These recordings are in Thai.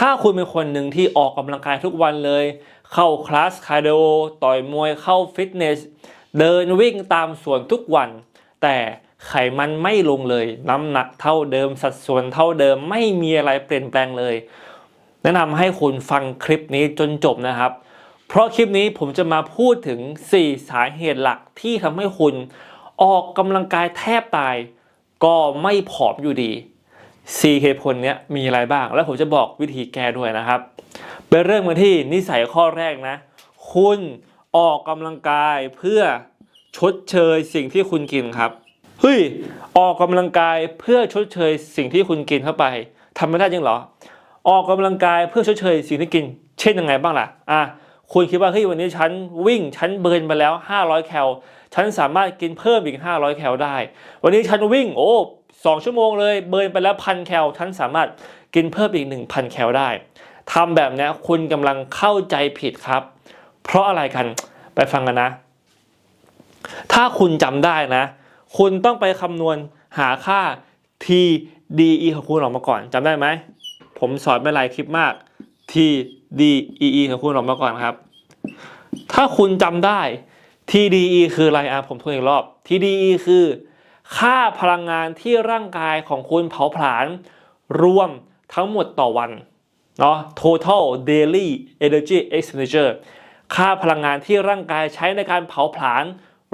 ถ้าคุณเป็นคนหนึ่งที่ออกกำลังกายทุกวันเลย เข้าคลาสคาร์ดิโอต่อยมวยเข้าฟิตเนส เดินวิ่งตามสวนทุกวัน แต่ไขมันไม่ลงเลย น้ำหนักเท่าเดิมสัดส่วนเท่าเดิมไม่มีอะไรเปลี่ยนแปลงเลย แนะนำให้คุณฟังคลิปนี้จนจบนะครับ เพราะคลิปนี้ผมจะมาพูดถึง 4 สาเหตุหลักที่ทำให้คุณ ออกกำลังกายแทบตาย ก็ไม่ผอมอยู่ดี 4เหตุผลเนี้ยมีอะไรบ้าง แล้วผมจะบอกวิธีแก้ด้วยนะครับไปเริ่มกันที่นิสัยข้อแรกนะ คุณออกกำลังกายเพื่อชดเชยสิ่งที่คุณกินครับเฮ้ยออกกำลังกายเพื่อชดเชยสิ่งที่คุณกินเข้าไปทำไม่ได้จริงเหรอ ออกกำลังกายเพื่อชดเชยสิ่งที่กิน เช่นยังไงบ้างล่ะอะคุณคิดว่าเฮ้ยวันนี้ฉันวิ่งฉันเบิร์นไปแล้ว 500 แคลฉันสามารถกินเพิ่มอีก 500 แคลได้ วันนี้ฉันวิ่งโอ้ สองชั่วโมงเลยเบิร์นไปแล้วพันแคลฉันสามารถกินเพิ่มอีก 1,000 แคลได้ทำแบบนี้คุณกำลังเข้าใจผิดครับ เพราะอะไรกันไปฟังกันนะ ถ้าคุณจำได้นะ คุณต้องไปคำนวณหาค่า TDE ของคุณออกมาก่อนจำได้ไหม ผมสอนไปหลายคลิปมาก TDEE ของคุณออกมาก่อนครับ ถ้าคุณจำได้ TDE คืออะไรอะผมทวนอีกรอบ TDE คือ ค่าพลังงานที่ร่างกายของคุณเผาผลาญรวมทั้งหมดต่อวันเนาะ total daily energy expenditure ค่าพลังงานที่ร่างกายใช้ในการเผาผลาญ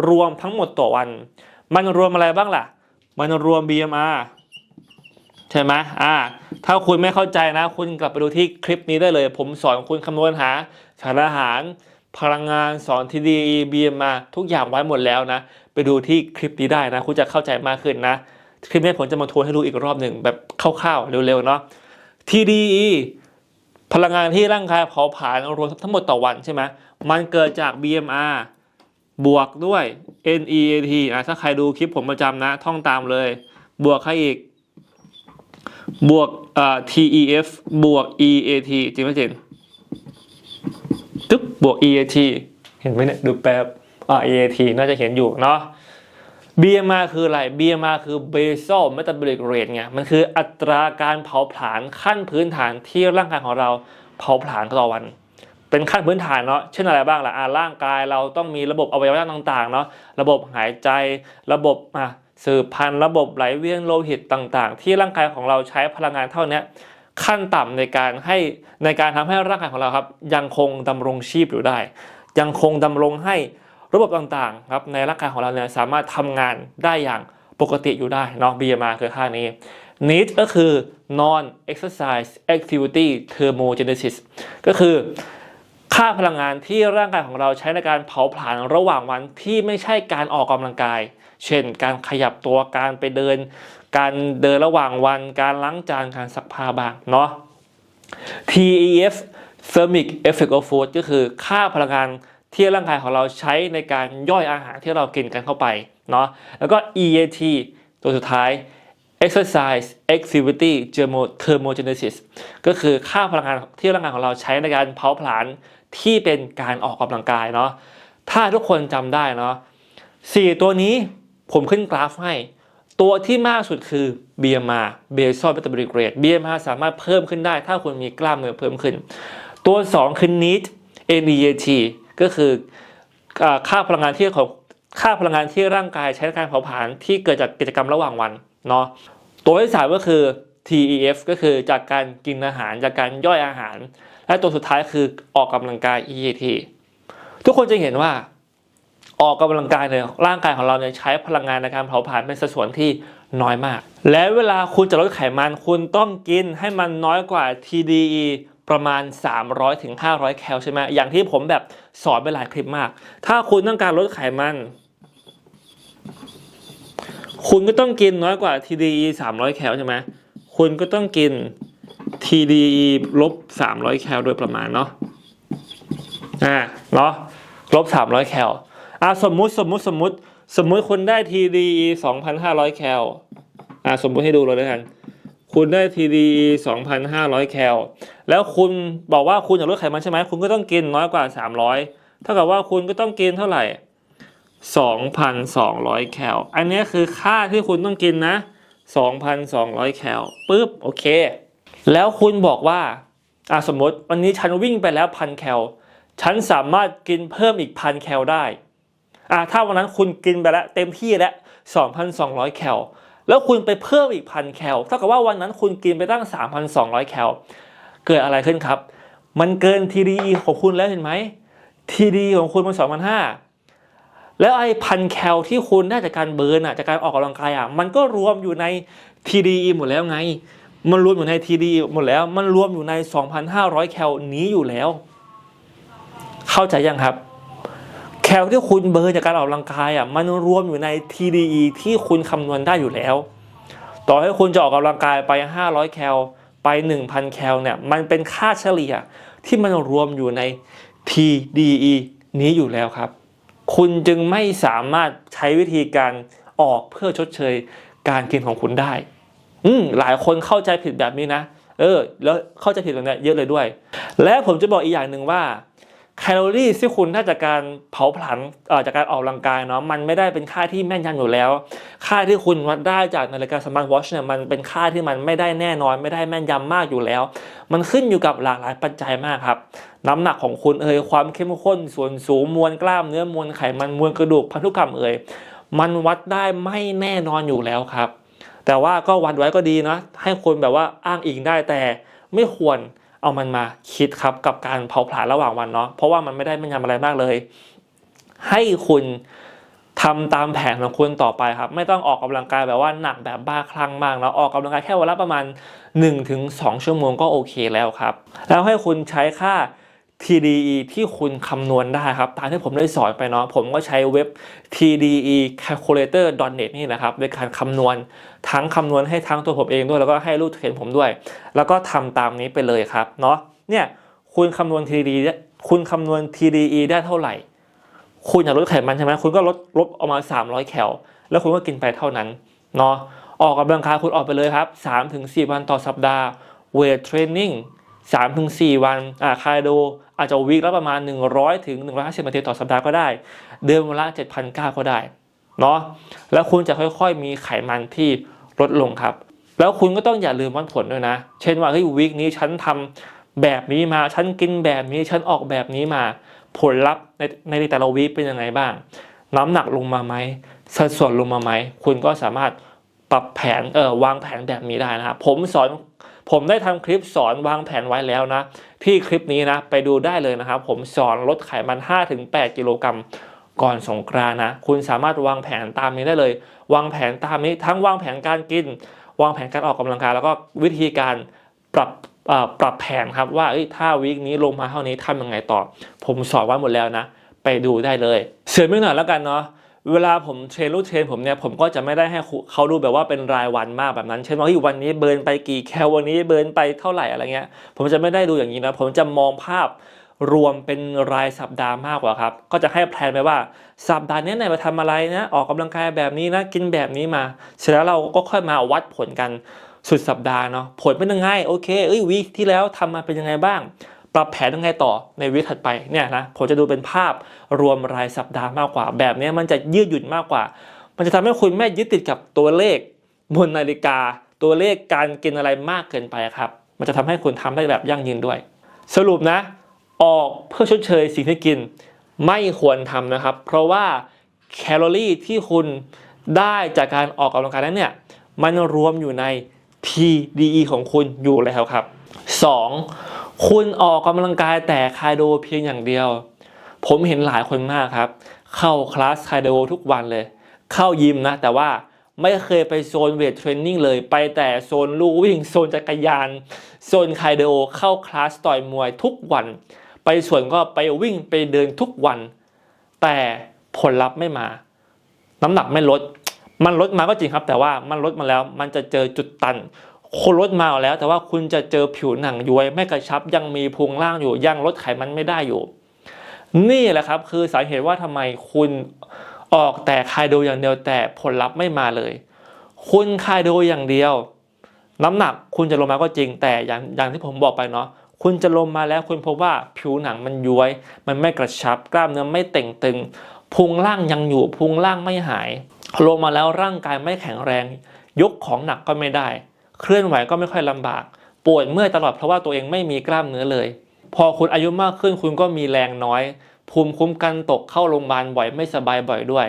รวมทั้งหมดต่อวัน มันรวมอะไรบ้างล่ะ มันรวม BMR ใช่ไหมอ่า ถ้าคุณไม่เข้าใจนะ คุณกลับไปดูที่คลิปนี้ได้เลย ผมสอนคุณคำนวณหาสารอาหาร พลังงานสอน TDE BMR ทุกอย่างไว้หมดแล้วนะ ไปดูที่คลิปนี้ได้นะ คุณจะเข้าใจมากขึ้นนะ คลิปนี้ผมจะมาทวนให้ดูอีกรอบหนึ่งแบบคร่าวๆเร็วๆเนาะ TDE พลังงานที่ร่างกายเผาผลาญรวมทั้งหมดต่อวันใช่ไหมมันเกิดจาก BMR บวกด้วย NEAT อะถ้าใครดูคลิปผมประจำนะ ท่องตามเลย บวกใครอีก บวกเอ่อ TEF บวก EAT จริงไหมเจนตึ๊บบวก EAT เห็นไหมเนี่ย ดูแป๊บ อ่า EAT น่าจะเห็นอยู่เนาะ BMR คืออะไร BMR คือ basal metabolic rate ไง มันคืออัตราการเผาผลาญขั้นพื้นฐานที่ร่างกายของเราเผาผลาญต่อวัน เป็นขั้นพื้นฐานเนาะ เช่นอะไรบ้างล่ะ อ่าร่างกายเราต้องมีระบบอวัยวะต่างๆ เนาะ ระบบหายใจ ระบบอะสืบพันธุ์ระบบไหลเวียนโลหิตต่างๆ ที่ร่างกายของเราใช้พลังงานเท่านี้ขั้นต่ำในการให้ในการทำให้ร่างกายของเราครับ ยังคงดำรงชีพอยู่ได้ ยังคงดำรงให้ ระบบต่างๆครับในร่างกายของเราเนี่ยสามารถทำงานได้อย่างปกติอยู่ได้เนาะ BMR คือค่านี้ NEAT ก็คือ non exercise activity thermogenesis ก็คือค่าพลังงานที่ร่างกายของเราใช้ในการเผาผลาญระหว่างวันที่ไม่ใช่การออกกำลังกาย เช่น การขยับตัวการไปเดิน การเดินระหว่างวัน การล้างจานการซักผ้าบ้างเนาะ TEF thermic effect of food ก็คือค่าพลังงาน ที่ร่างกายของเราใช้ในการย่อยอาหารที่เรากินกันเข้าไปเนาะแล้วก็ EAT ตัวสุดท้าย exercise activity thermogenesis ก็คือค่าพลังงานที่ร่างกายของเราใช้ในการเผาผลาญที่เป็นการออกกำลังกายเนาะถ้าทุกคนจำได้เนาะสี่ตัวนี้ผมขึ้นกราฟให้ ตัวที่มากสุดคือ BMR basal metabolic rate BMR สามารถเพิ่มขึ้นได้ ถ้าคุณมีกล้ามเนื้อเพิ่มขึ้น ตัว 2 คือ NEAT NEAT ก็คือค่าพลังงานที่ของค่าพลังงานที่ร่างกายใช้ในการเผาผลาญที่เกิดจากกิจกรรมระหว่างวันเนาะตัวที่สามก็คือ TEF ก็คือจากการกินอาหารจากการย่อยอาหาร และตัวสุดท้ายคือออกกำลังกาย EAT ทุกคนจะเห็นว่า ออกกำลังกายเนี่ยร่างกายของเราเนี่ยใช้พลังงานในการเผาผลาญเป็นสัดส่วนที่น้อยมาก และเวลาคุณจะลดไขมันคุณต้องกินให้มันน้อยกว่า TDE ประมาณ300ถึงแคลใช่ไหมอย่างที่ผมแบบสอนไปหลายคลิปมาก ถ้าคุณต้องการลดไขมัน คุณก็ต้องกินน้อยกว่า TDE 300 แคลใช่ไหมคุณก็ต้องกิน TDE ลบ 300 แคลโดยประมาณเนาะอ่าเนาะลบ 300 แคลอ่าสมมุติสมมุติสมมุติ สมมุติคุณได้ TDE 2,500 แคลอ่าสมมุติให้ดูเลยแล้วกัน คุณได้ TDE 2,500 แคล แล้วคุณบอกว่าคุณอยากลดไขมันใช่ไหม คุณก็ต้องกินน้อยกว่า 300 เท่ากับว่าคุณก็ต้องกินเท่าไหร่ 2,200 แคล อันนี้คือค่าที่คุณต้องกินนะ 2,200 แคลปึ๊บ โอเค แล้วคุณบอกว่าอะสมมติวันนี้ฉันวิ่งไปแล้วพันแคล ฉันสามารถกินเพิ่มอีกพันแคลได้อะถ้าวันนั้นคุณกินไปแล้วเต็มที่แล้ว 2,200 แคล แล้วคุณไปเพิ่มอีกพันแคลเท่ากับว่าวันนั้นคุณกินไปตั้ง 3,200 แคลเกิดอะไรขึ้นครับ มันเกิน TDE ของคุณแล้วเห็นไหม TDE ของคุณมัน2,500 แล้วไอ้พันแคลที่คุณได้จากการเบิร์นอะจากการออกกำลังกายอะมันก็รวมอยู่ใน TDE หมดแล้วไง มันรวมอยู่ใน TDE หมดแล้ว มันรวมอยู่ใน 2,500 แคลนี้อยู่แล้ว เข้าใจยังครับ ลที่คุณเบิร์นจากการออกกำลังกายอะมันรวมอยู่ใน TDE ที่คุณคำนวณได้อยู่แล้ว ต่อให้คุณจะออกกำลังกายไป 500 แคลไป 1,000 แคลเนี่ยมันเป็นค่าเฉลี่ยที่มันรวมอยู่ใน TDE นี้อยู่แล้วครับ คุณจึงไม่สามารถใช้วิธีการออกเพื่อชดเชยการกินของคุณได้ อืมหลายคนเข้าใจผิดแบบนี้นะ เออ แล้วเข้าใจผิดแบบนี้เยอะเลยด้วย และผมจะบอกอีกอย่างหนึ่งว่า แคลอรี่ที่คุณได้จากการเผาผลาญจากการออกกำลังกายเนาะมันไม่ได้เป็นค่าที่แม่นยำอยู่แล้ว ค่าที่คุณวัดได้จากนาฬิกาสมาร์ทวอชเนี่ยมันเป็นค่าที่มันไม่ได้แน่นอนไม่ได้แม่นยำมากอยู่แล้ว มันขึ้นอยู่กับหลากหลายปัจจัยมากครับ น้ำหนักของคุณเอ่ยความเข้มข้น ส่วนสูงมวลกล้ามเนื้อมวลไขมันมวลกระดูกพันธุกรรมเอ่ยมันวัดได้ไม่แน่นอนอยู่แล้วครับ แต่ว่าก็วัดไว้ก็ดีนะให้คนแบบว่าอ้างอิงได้แต่ไม่ควร เอามันมาคิดครับกับการเผาผลาญระหว่างวันเนาะเพราะว่ามันไม่ได้มันยำอะไรมากเลย ให้คุณทำตามแผนของคุณต่อไปครับ ไม่ต้องออกกำลังกายแบบว่าหนักแบบบ้าคลั่งมากนะออกกำลังกายแค่วันละประมาณ 1-2 ชั่วโมงก็โอเคแล้วครับ แล้วให้คุณใช้ค่า TDE ที่คุณคำนวณได้ครับ ตามที่ผมได้สอนไปเนาะผมก็ใช้เว็บ TDE calculator net นี่นะครับในการคำนวณทั้งคำนวณให้ทั้งตัวผมเองด้วย แล้วก็ให้ลูกเทรนผมด้วย แล้วก็ทำตามนี้ไปเลยครับเนาะเนี่ยคุณคำนวณ TDE คุณคำนวณ TDE ได้เท่าไหร่ คุณอยากลดไขมันใช่ไหมคุณก็ลดลดออกมา 300 แคลแล้วคุณก็กินไปเท่านั้นเนาะออกกำลังกายคุณออกไปเลยครับ 3-4 วันต่อสัปดาห์เวทเทรนนิ่ง 3-4วันอ่าคาร์โดอาจจะวีคละประมาณ 100ถึง150นาทีต่อสัปดาห์ก็ได้ เดือนวันละ7,900 ก็ได้เนาะแล้วคุณจะค่อยๆ มีไขมันที่ลดลงครับ แล้วคุณก็ต้องอย่าลืมวัดผลด้วยนะ เช่นว่าเฮ้ยวีคนี้ฉันทำแบบนี้มา ฉันกินแบบนี้ ฉันออกแบบนี้มา ผลลัพธ์ในในแต่ละวีคเป็นยังไงบ้าง น้ำหนักลงมาไหมสัดส่วนลงมาไหม คุณก็สามารถปรับแผนเออวางแผนแบบนี้ได้นะครับ ผมสอน ผมได้ทำคลิปสอนวางแผนไว้แล้วนะ ที่คลิปนี้นะ ไปดูได้เลยนะครับ ผมสอนลดไขมัน 5-8 กิโลกรัมก่อนสงกรานนะ คุณสามารถวางแผนตามนี้ได้เลย วางแผนตามนี้ทั้งวางแผนการกิน วางแผนการออกกำลังกายแล้วก็วิธีการปรับปรับแผนครับว่าถ้าวีคนี้ลงมาเท่านี้ทำยังไงต่อ ผมสอนไว้หมดแล้วนะ ไปดูได้เลย เสริมอีกหน่อยแล้วกันเนาะ เวลาผมเทรนลูกเทรนผมเนี่ยผมก็จะไม่ได้ให้เขาดูแบบว่าเป็นรายวันมากแบบนั้น เช่นว่าวันนี้เบิร์นไปกี่แคลวันนี้เบิร์นไปเท่าไหร่อะไรเงี้ย ผมจะไม่ได้ดูอย่างนี้นะผมจะมองภาพรวมเป็นรายสัปดาห์มากกว่าครับ ก็จะให้แพลนไปว่าสัปดาห์นี้เนี่ยมาทำอะไรนะออกกำลังกายแบบนี้นะกินแบบนี้มา เสร็จแล้วเราก็ค่อยมาวัดผลกันสุดสัปดาห์เนาะผลเป็นยังไงโอเคเอ้ยวีคที่แล้วทำมาเป็นยังไงบ้าง ปรับแผนยังไงต่อในวีคถัดไปเนี่ยนะผมจะดูเป็นภาพรวมรายสัปดาห์มากกว่า แบบนี้มันจะยืดหยุ่นมากกว่า มันจะทำให้คุณไม่ยึดติดกับตัวเลขบนนาฬิกา ตัวเลขการกินอะไรมากเกินไปครับ มันจะทำให้คุณทำได้แบบยั่งยืนด้วย สรุปนะ ออกเพื่อชดเชยสิ่งที่กินไม่ควรทำนะครับ เพราะว่าแคลอรี่ที่คุณได้จากการออกกำลังกายนั้นเนี่ยมันรวมอยู่ใน TDE ของคุณอยู่แล้วครับ 2. คุณออกกำลังกายแต่คาร์โดเพียงอย่างเดียว ผมเห็นหลายคนมากครับ เข้าคลาสคาร์โดทุกวันเลย เข้ายิมนะ แต่ว่าไม่เคยไปโซนเวทเทรนนิ่งเลย ไปแต่โซนลู่วิ่ง โซนจักรยาน โซนคาร์โดเข้าคลาสต่อยมวยทุกวัน ไปสวนก็ไปวิ่งไปเดินทุกวัน แต่ผลลัพธ์ไม่มา น้ำหนักไม่ลด มันลดมาก็จริงครับ แต่ว่ามันลดมาแล้ว มันจะเจอจุดตัน คนลดมาแล้ว แต่ว่าคุณจะเจอผิวหนังย้วยไม่กระชับยังมีพุงล่างอยู่ยังลดไขมันไม่ได้อยู่ นี่แหละครับคือสาเหตุว่าทำไมคุณออกแต่คายโดอย่างเดียวแต่ผลลัพธ์ไม่มาเลย คุณคายโดอย่างเดียว น้ำหนักคุณจะลงมาก็จริง แต่อย่างอย่างที่ผมบอกไปเนาะคุณจะลงมาแล้วคุณพบว่าผิวหนังมันย้วย มันไม่กระชับ กล้ามเนื้อไม่เต่งตึง พุงล่างยังอยู่พุงล่างไม่หาย ลงมาแล้วร่างกายไม่แข็งแรง ยกของหนักก็ไม่ได้ เคลื่อนไหวก็ไม่ค่อยลำบาก ปวดเมื่อยตลอดเพราะว่าตัวเองไม่มีกล้ามเนื้อเลย พอคุณอายุมากขึ้นคุณก็มีแรงน้อย ภูมิคุ้มกันตกเข้าโรงพยาบาลบ่อยไม่สบายบ่อยด้วย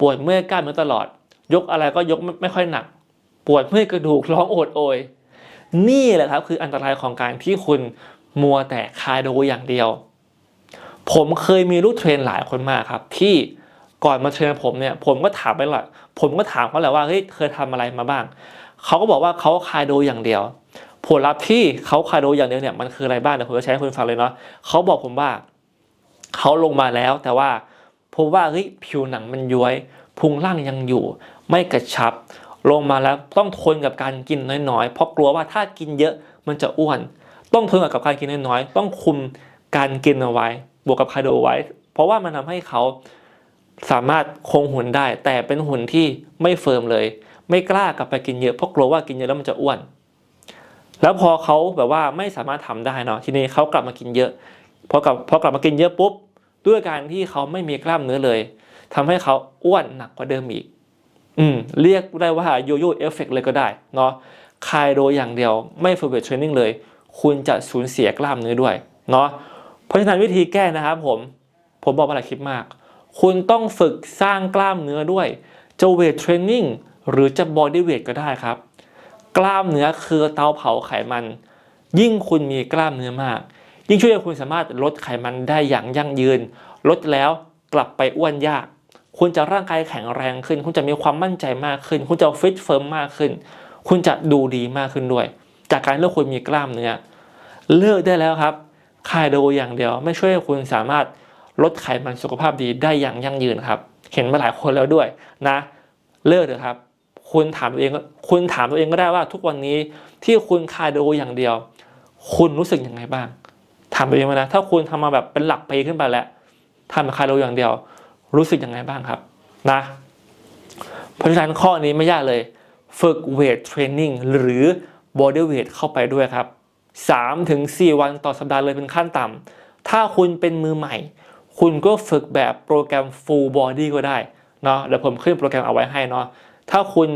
ปวดเมื่อยกล้ามเนื้อตลอด ยกอะไรก็ยกไม่ไมค่อยหนัก ปวดเมื่อยกระดูกร้องโอดโอย นี่แหละครับคืออันตรายของการที่คุณมัวแต่คาร์โดอย่างเดียว ผมเคยมีลูกเทรนหลายคนมากครับ ที่ก่อนมาเทรนผมเนี่ยผมก็ถามไปหละผมก็ถามเขาแหละว่าเฮ้ยเคยทำอะไรมาบ้าง เขาก็บอกว่าเขาคาร์โดอย่างเดียว ผลลัพธ์ที่เขาคาร์โดอย่างเดียวเนี่ยมันคืออะไรบ้างเดี๋ยวผมจะใช้ให้คุณฟังเลยเนาะเขาบอกผมว่าเขาลงมาแล้วแต่ว่าพบว่าเฮ้ยผิวหนังมันย้วยพุงล่างยังอยู่ ไม่กระชับ ลงมาแล้วต้องทนกับการกินน้อยๆ เพราะกลัวว่าถ้ากินเยอะมันจะอ้วน ต้องทนกับการกินน้อยๆ ต้องคุมการกินเอาไว้ บวกกับคาร์โดไว้ เพราะว่ามันทำให้เขาสามารถคงหุ่นได้ แต่เป็นหุ่นที่ไม่เฟิร์มเลย ไม่กล้ากลับไปกินเยอะเพราะกลัวว่ากินเยอะแล้วมันจะอ้วน แล้วพอเขาแบบว่าไม่สามารถทำได้เนาะทีนี้เขากลับมากินเยอะพอกลับพอกลับมากินเยอะปุ๊บด้วยการที่เขาไม่มีกล้ามเนื้อเลยทำให้เขาอ้วนหนักกว่าเดิมอีก อืมเรียกได้ว่าโยโย่เอฟเฟกเลยก็ได้เนาะคายโดอย่างเดียวไม่ฟูลเวทเทรนนิ่งเลย คุณจะสูญเสียกล้ามเนื้อด้วยเนาะเพราะฉะนั้นวิธีแก้นะครับผมผมบอกมาหลายคลิปมาก คุณต้องฝึกสร้างกล้ามเนื้อด้วยจะเวทเทรนนิ่ง หรือจะบอดี้เวทก็ได้ครับ กล้ามเนื้อคือเตาเผาไขมัน ยิ่งคุณมีกล้ามเนื้อมาก ยิ่งช่วยให้คุณสามารถลดไขมันได้อย่างยั่งยืน ลดแล้วกลับไปอ้วนยาก คุณจะร่างกายแข็งแรงขึ้น คุณจะมีความมั่นใจมากขึ้น คุณจะฟิตเฟิร์มมากขึ้น คุณจะดูดีมากขึ้นด้วย จากการเลือกคุณมีกล้ามเนื้อเลือกได้แล้วครับคาร์โดอย่างเดียวไม่ช่วยให้คุณสามารถลดไขมันสุขภาพดีได้อย่างยั่งยืนครับ เห็นมาหลายคนแล้วด้วยนะ เลิกเถอะครับ คุณถามตัวเองคุณถามตัวเองก็ได้ว่าทุกวันนี้ที่คุณคาร์โดอย่างเดียว คุณรู้สึกยังไงบ้าง ถามตัวเองมานะ ถ้าคุณทำมาแบบเป็นหลักปีขึ้นไปแล้วทำคาร์โดอย่างเดียว รู้สึกยังไงบ้างครับ นะ เพราะฉะนั้นข้อนี้ไม่ยากเลย ฝึกเวทเทรนนิ่งหรือบอดี้เวทเข้าไปด้วยครับ3ถึง4วันต่อสัปดาห์เลยเป็นขั้นต่ำ ถ้าคุณเป็นมือใหม่ คุณก็ฝึกแบบโปรแกรม full body ก็ได้เนาะ เดี๋ยวผมขึ้นโปรแกรมเอาไว้ให้เนาะ ถ้าคุณ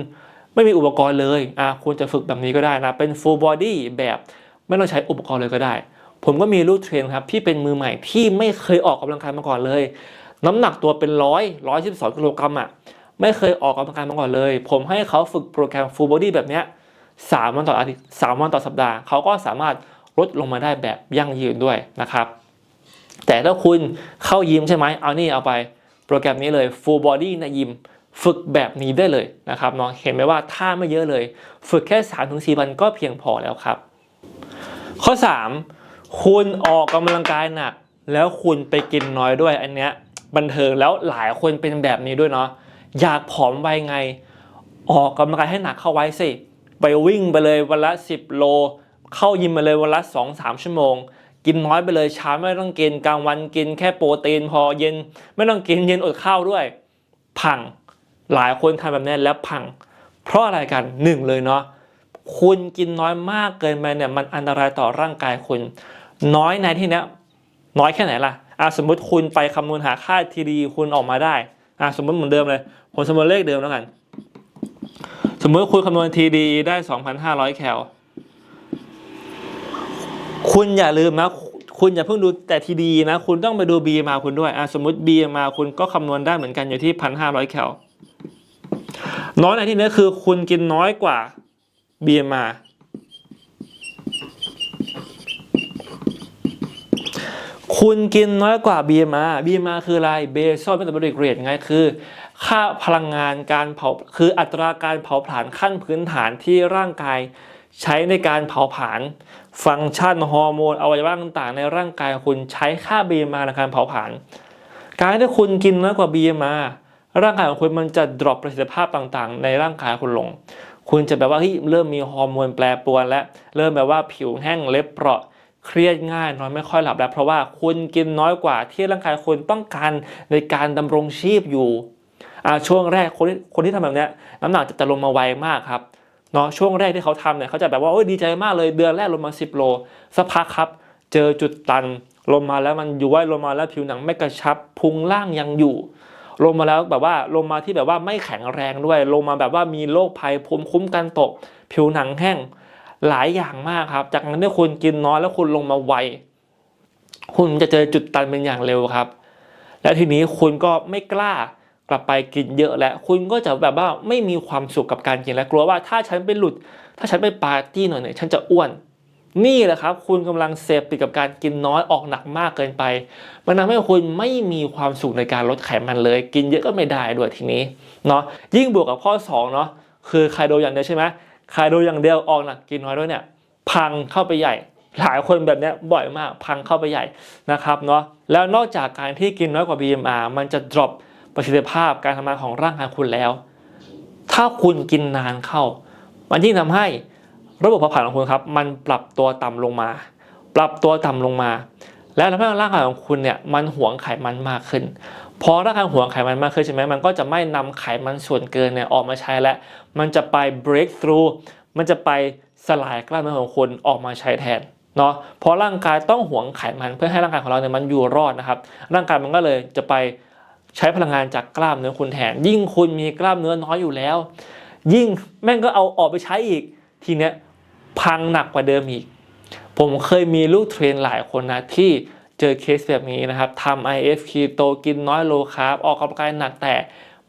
ไม่มีอุปกรณ์เลยอะคุณจะฝึกแบบนี้ก็ได้นะ เป็น full body แบบไม่ต้องใช้อุปกรณ์เลยก็ได้ ผมก็มีลูกเทรนครับที่เป็นมือใหม่ที่ไม่เคยออกกำลังกายมาก่อนเลย น้ำหนักตัวเป็นร้อยร้อยสิบสองกิโลกรัมอะไม่เคยออกกำลังกายมาก่อนเลย ผมให้เขาฝึกโปรแกรม full body แบบเนี้ยสามวันต่ออาทิตย์สามวันต่อสัปดาห์เขาก็สามารถลดลงมาได้แบบยั่งยืนด้วยนะครับ แต่ถ้าคุณเข้ายิมใช่ไหมเอานี่เอาไปโปรแกรมนี้เลย full body ในยิม ฝึกแบบนี้ได้เลยนะครับเนาะเห็นไหมว่าท่าไม่เยอะเลย ฝึกแค่3าถึงสวันก็เพียงพอแล้วครับ ข้อ 3 คุณออกกำลังกายหนัก แล้วคุณไปกินน้อยด้วยอันเนี้ยบันเทิงแล้วหลายคนเป็นแบบนี้ด้วยเนาะอยากผอมไวไง ออกกำลังกายให้หนักเข้าไว้สิไปวิ่งไปเลยวันละ 10 โล เข้ายิมมาเลยวันละ 2-3 ชั่วโมงกินน้อยไปเลยเช้าไม่ต้องกินกลางวันกินแค่โปรตีนพอเย็น ไม่ต้องกินเย็นอดข้าวด้วย พัง หลายคนทำแบบนี้แล้วพัง เพราะอะไรกันหนึ่งเลยเนาะคุณกินน้อยมากเกินไปเนี่ยมันอันตรายต่อร่างกายคุณ น้อยในที่นี้น้อยแค่ไหนล่ะอะสมมุติคุณไปคำนวณหาค่าทีดีคุณออกมาได้อะสมมติเหมือนเดิมเลยผมสมมติเลขเดิมแล้วกัน สมมติคุณคำนวณทีดีได้ 2,500 แคลคุณอย่าลืมนะคุณอย่าเพิ่งดูแต่ทีดีนะ คุณต้องไปดู B มาคุณด้วยอะสมมติ B มาคุณก็คำนวณได้เหมือนกันอยู่ที่ 1,500 แคล น้อยในที่นี้คือคุณกินน้อยกว่า B มาคุณกินน้อยกว่า BMR BMR คืออะไร Basal Metabolic Rate ไงคือ ค่าพลังงานการเผาคืออัตราการเผาผลาญขั้นพื้นฐานที่ร่างกายใช้ในการเผาผลาญฟังก์ชันฮอร์โมนอวัยวะต่างๆ ในร่างกายคุณใช้ค่า BMR ในการเผาผลาญการที่คุณกินน้อยกว่า BMR ร่างกายของคุณมันจะดรอปประสิทธิภาพต่างๆ ในร่างกายคุณลง คุณจะแบบว่าเฮ้ยเริ่มมีฮอร์โมนแปรปรวนและเริ่มแบบว่าผิวแห้งเล็บเปราะเครียดง่ายนอนไม่ค่อยหลับแล้ว เพราะว่าคุณกินน้อยกว่าที่ร่างกายคุณต้องการในการดำรงชีพอยู่ช่วงแรกคนที่คนที่ทำแบบนี้น้ำหนักจะจะลงมาไวมากครับเนาะช่วงแรกที่เขาทำเนี่ยเขาจะแบบว่าโอ้ยดีใจมากเลยเดือนแรกลงมา 10 โลสักพักครับ เจอจุดตันลงมาแล้วมันย้วยลงมาแล้วผิวหนังไม่กระชับพุงล่างยังอยู่ ลงมาแล้วแบบว่าลงมาที่แบบว่าไม่แข็งแรงด้วย ลงมาแบบว่ามีโรคภัยภูมิคุ้มกันตก ผิวหนังแห้งหลายอย่างมากครับ จากนั้นที่คุณกินน้อยแล้วคุณลงมาไวคุณจะเจอจุดตันเป็นอย่างเร็วครับ และทีนี้คุณก็ไม่กล้ากลับไปกินเยอะแล้วคุณก็จะแบบว่าไม่มีความสุขกับการกินและกลัวว่าถ้าฉันไปหลุด ถ้าฉันไปปาร์ตี้หน่อยเนี่ยฉันจะอ้วน นี่แหละครับ คุณกำลังเสพติดกับการกินน้อยออกหนักมากเกินไปมันทำให้คุณไม่มีความสุขในการลดไขมันเลย กินเยอะก็ไม่ได้ด้วยทีนี้เนาะยิ่งบวกกับข้อ2เนาะคือไคโดอย่างเดียวใช่ไหมไคโดอย่างเดียวออกหนักกินน้อยด้วยเนี่ยพังเข้าไปใหญ่หลายคนแบบนี้บ่อยมากพังเข้าไปใหญ่นะครับเนาะแล้วนอกจากการที่กินน้อยกว่า BMR มันจะ drop ประสิทธิภาพการทำงานของร่างกายคุณแล้ว ถ้าคุณกินนานเข้า มันยิ่งทำให้ ระบบเผาผลาญของคุณครับมันปรับตัวต่ำลงมา ปรับตัวต่ำลงมา และทำให้ร่างกายของคุณเนี่ยมันหวงไขมันมากขึ้นพอร่างกายหวงไขมันมากขึ้นใช่ไหมมันก็จะไม่นำไขมันส่วนเกินเนี่ยออกมาใช้แล้วมันจะไป break through มันจะไปสลายกล้ามเนื้อของคุณออกมาใช้แทนเนาะเพราะร่างกายต้องหวงไขมันเพื่อให้ร่างกายของเราเนี่ยมันอยู่รอดนะครับ ร่างกายมันก็เลยจะไปใช้พลังงานจากกล้ามเนื้อคุณแทน ยิ่งคุณมีกล้ามเนื้อน้อยอยู่แล้ว ยิ่งแม่งก็เอาออกไปใช้อีกทีเนี้ย พังหนักกว่าเดิมอีก ผมเคยมีลูกเทรนหลายคนนะที่เจอเคสแบบนี้นะครับทำ IF keto กินน้อยโลคาร์บออกกำลังกายหนักแต่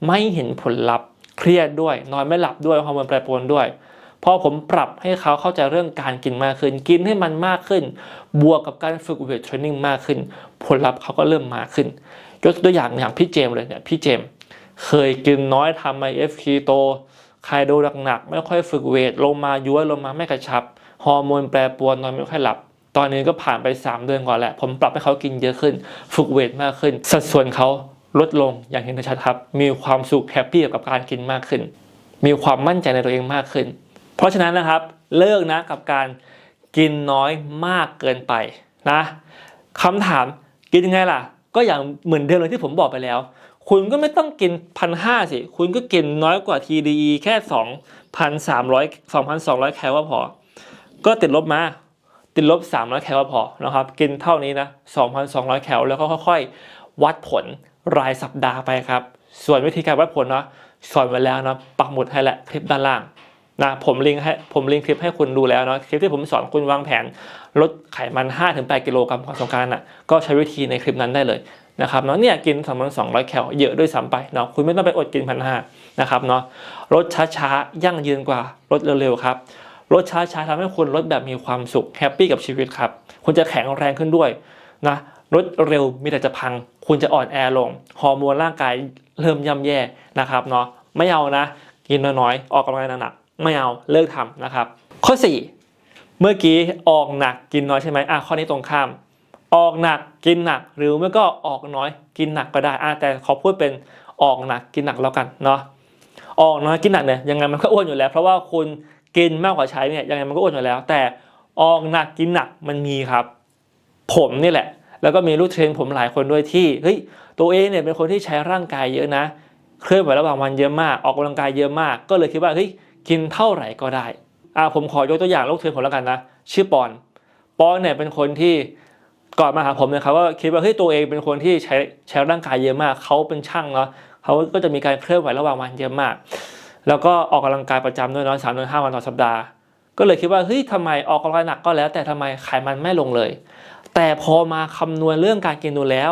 ไม่เห็นผลลัพธ์เครียดด้วยนอนไม่หลับด้วยฮอร์โมนแปรปรวนด้วยพอผมปรับให้เขาเข้าใจเรื่องการกินมากขึ้น กินให้มันมากขึ้น บวกกับการฝึกเวทเทรนนิ่งมากขึ้น ผลลัพธ์เขาก็เริ่มมาขึ้นยกตัวอย่างอย่างพี่เจมเลยเนี่ยพี่เจม เคยกินน้อยทำ IF keto คายโดหนักๆไม่ค่อยฝึกเวทลงมาย้วยลงมาไม่กระชับ ฮอร์โมนแปรปรวนนอนไม่ค่อยหลับ ตอนนี้ก็ผ่านไป 3 เดือนก่อนแหละผมปรับให้เขากินเยอะขึ้น ฝึกเวทมากขึ้น สัดส่วนเขาลดลงอย่างเห็นได้ชัดครับ มีความสุขแฮปปี้กับการกินมากขึ้น มีความมั่นใจในตัวเองมากขึ้น เพราะฉะนั้นนะครับ เลิกนะกับการกินน้อยมากเกินไปนะคำถามกินยังไงล่ะ ก็อย่างเหมือนเดิมเลยที่ผมบอกไปแล้ว คุณก็ไม่ต้องกินพันห้าสิ คุณก็กินน้อยกว่า TDE แค่2,300 2,200แคลก็พอ ก็ติดลบมา ติดลบ300แคลก็พอนะครับ กินเท่านี้นะ2,200แคลแล้วก็ค่อยๆ วัดผลรายสัปดาห์ไปครับ ส่วนวิธีการวัดผลเนาะสอนไว้แล้วนะปักหมุดให้แหละคลิปด้านล่างนะผมลิงก์ให้ผมลิงก์คลิปให้คุณดูแล้วเนาะคลิปที่ผมสอนคุณวางแผนลดไขมัน 5-8 กิโลกรัมก่อนสงการน่ะก็ใช้วิธีในคลิปนั้นได้เลย นะครับเนาะเนี่ยกิน2,200 แคลเยอะด้วยซ้ำไปเนาะคุณไม่ต้องไปอดกินพันห้านะครับเนาะลดช้าๆ ยั่งยืนกว่าลดเร็วๆครับลดช้าๆทำให้คุณลดแบบมีความสุขแฮปปี้กับชีวิตครับคุณจะแข็งแรงขึ้นด้วยนะลดเร็วมีแต่จะพัง คุณจะอ่อนแอลงฮอร์โมนร่างกายเริ่มย่ำแย่นะครับเนาะไม่เอานะ กินน้อยๆออกกำลังกายหนักๆไม่เอาเลิกทำนะครับ ข้อ 4 เมื่อกี้ออกหนักกินน้อยใช่ไหมอะข้อนี้ตรงข้าม ออกหนักกินหนักหรือไม่ก็ออกน้อยกินหนักก็ได้แต่ขอพูดเป็นออกหนักกินหนักแล้วกันเนาะออกน้อยกินหนักเนี่ยยังไงมันก็อ้วนอยู่แล้ว เพราะว่าคุณกินมากกว่าใช้เนี่ยยังไงมันก็อ้วนอยู่แล้ว แต่ออกหนักกินหนักมันมีครับ ผมนี่แหละ แล้วก็มีลูกเทรนผมหลายคนด้วยที่เฮ้ยตัวเองเนี่ยเป็นคนที่ใช้ร่างกายเยอะนะ เคลื่อนไหวระหว่างวันเยอะมากออกกำลังกายเยอะมาก ก็เลยคิดว่าเฮ้ยกินเท่าไหร่ก็ได้อ่าผมขอยกตัวอย่างลูกเทรนผมแล้วกันนะ ชื่อปอน ปอนเนี่ยเป็นคนที่ ก่อนมาหาผมเนี่ยเขาก็คิดว่าเฮ้ยตัวเองเป็นคนที่ใช้ใช้ร่างกายเยอะมากเขาเป็นช่างเนาะเขาก็จะมีการเคลื่อนไหวระหว่างวันเยอะมาก แล้วก็ออกกำลังกายประจำด้วยเนาะสามถึงห้าวันต่อสัปดาห์ ก็เลยคิดว่าเฮ้ยทำไมออกกำลังกายหนักก็แล้ว แต่ทำไมไขมันไม่ลงเลย แต่พอมาคำนวณเรื่องการกินดูแล้ว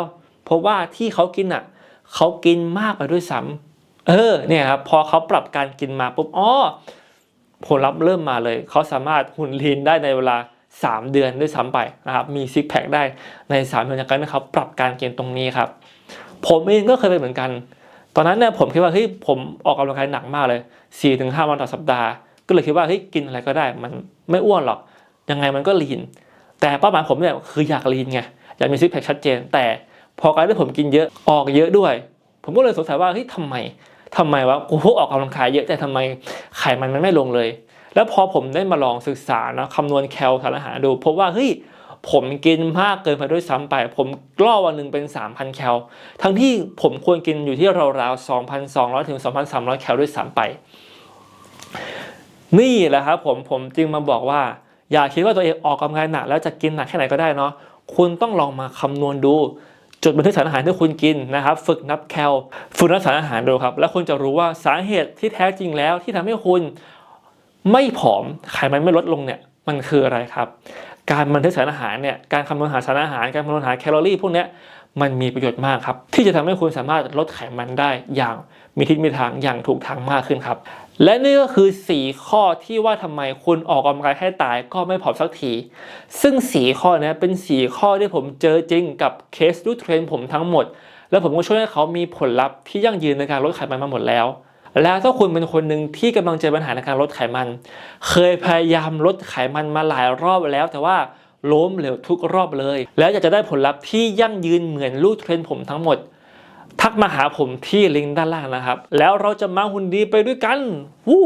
พบว่าที่เขากินอะเขากินมากไปด้วยซ้ำเออเนี่ยครับพอเขาปรับการกินมาปุ๊บอ๋อผลลัพธ์เริ่มมาเลย เขาสามารถหุ่นลีนได้ในเวลา 3 เดือนด้วยซ้ำไปนะครับมีซิกแพคได้ใน 3 เดือนจากการที่เขาปรับการกินตรงนี้ครับ ผมเองก็เคยเป็นเหมือนกัน ตอนนั้นเนี่ยผมคิดว่าเฮ้ยผมออกกำลังกายหนักมากเลย 4-5 วันต่อสัปดาห์ ก็เลยคิดว่าเฮ้ยกินอะไรก็ได้ มันไม่อ้วนหรอก ยังไงมันก็ลีน แต่เป้าหมายผมเนี่ยคืออยากลีนไงอยากมีซิกแพคชัดเจน แต่พอการที่ผมกินเยอะออกเยอะด้วย ผมก็เลยสงสัยว่าเฮ้ยทำไมทำไมวะกูพวกออกกำลังกายเยอะแต่ทำไมไขมันมันไม่ลงเลย แล้วพอผมได้มาลองศึกษานะคำนวณแคลสารอาหารดูพบว่าเฮ้ยผมกินมากเกินไปด้วยซ้ำไป ผมกล้อวันหนึ่งเป็น 3,000 แคล ทั้งที่ผมควรกินอยู่ที่ราวๆ2,200 ถึง 2,300 แคลด้วยซ้ำไป นี่แหละครับผม ผมจึงมาบอกว่า อย่าคิดว่าตัวเองออกกำลังกายหนักแล้วจะกินหนักแค่ไหนก็ได้เนาะ คุณต้องลองมาคำนวณดู จดบันทึกสารอาหารที่คุณกินนะครับ ฝึกนับแคล ฝึกนับสารอาหารดูครับ แล้วคุณจะรู้ว่าสาเหตุที่แท้จริงแล้วที่ทำให้คุณ ไม่ผอมไขมันไม่ลดลงเนี่ยมันคืออะไรครับ การบันทึกสารอาหารเนี่ยการคำนวณหาสารอาหาร การคำนวณหาแคลอรี่พวกนี้มันมีประโยชน์มากครับ ที่จะทำให้คุณสามารถลดไขมันได้อย่างมีทิศมีทางอย่างถูกทางมากขึ้นครับ และนี่ก็คือ 4 ข้อที่ว่าทำไมคุณออกกำลังกายให้ตายก็ไม่ผอมสักที ซึ่ง 4 ข้อนี้เป็น 4 ข้อที่ผมเจอจริงกับเคสดูเทรนผมทั้งหมด แล้วผมก็ช่วยให้เขามีผลลัพธ์ที่ยั่งยืนในการลดไขมันมาหมดแล้ว แล้วถ้าคุณเป็นคนหนึ่งที่กำลังเจอปัญหาในการลดไขมัน เคยพยายามลดไขมันมาหลายรอบแล้ว แต่ว่าล้มเหลวทุกรอบเลย แล้วอยากจะได้ผลลัพธ์ที่ยั่งยืนเหมือนลูกเทรนผมทั้งหมด ทักมาหาผมที่ลิงก์ด้านล่างนะครับ แล้วเราจะมาหุ่นดีไปด้วยกันวู้